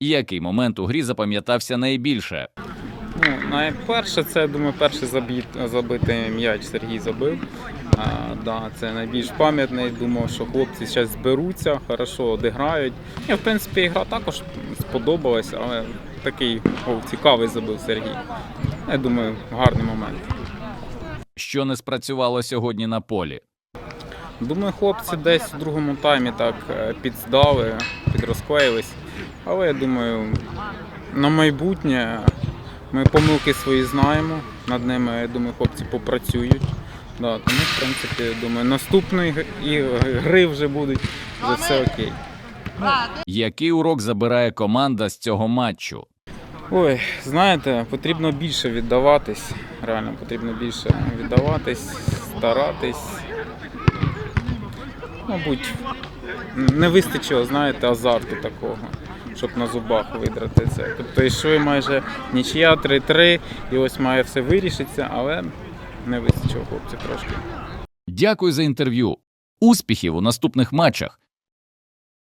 Який момент у грі запам'ятався найбільше? Ну, найперше, це я думаю, перший забіт, забитий м'яч Сергій забив. А, да, це найбільш пам'ятний. Думав, що хлопці зараз зберуться, хорошо одиграють. І, в принципі, ігра також сподобалась, але такий гол цікавий забив Сергій. Я думаю, гарний момент. Що не спрацювало сьогодні на полі? Думаю, хлопці десь у другому таймі так е, підздали, підрозклеїлись. Але я думаю, на майбутнє ми помилки свої знаємо. Над ними, я думаю, хлопці попрацюють. Да, тому, в принципі, я думаю, наступної і гри вже будуть вже все окей. Який урок забирає команда з цього матчу? Ой, знаєте, потрібно більше віддаватись. Реально потрібно більше віддаватись, старатись. Мабуть, не вистачило, знаєте, азарту такого, щоб на зубах видрати це. Тобто йшли майже нічия 3-3, і ось має все вирішитися, але не вистачило хлопців трошки. Дякую за інтерв'ю. Успіхів у наступних матчах.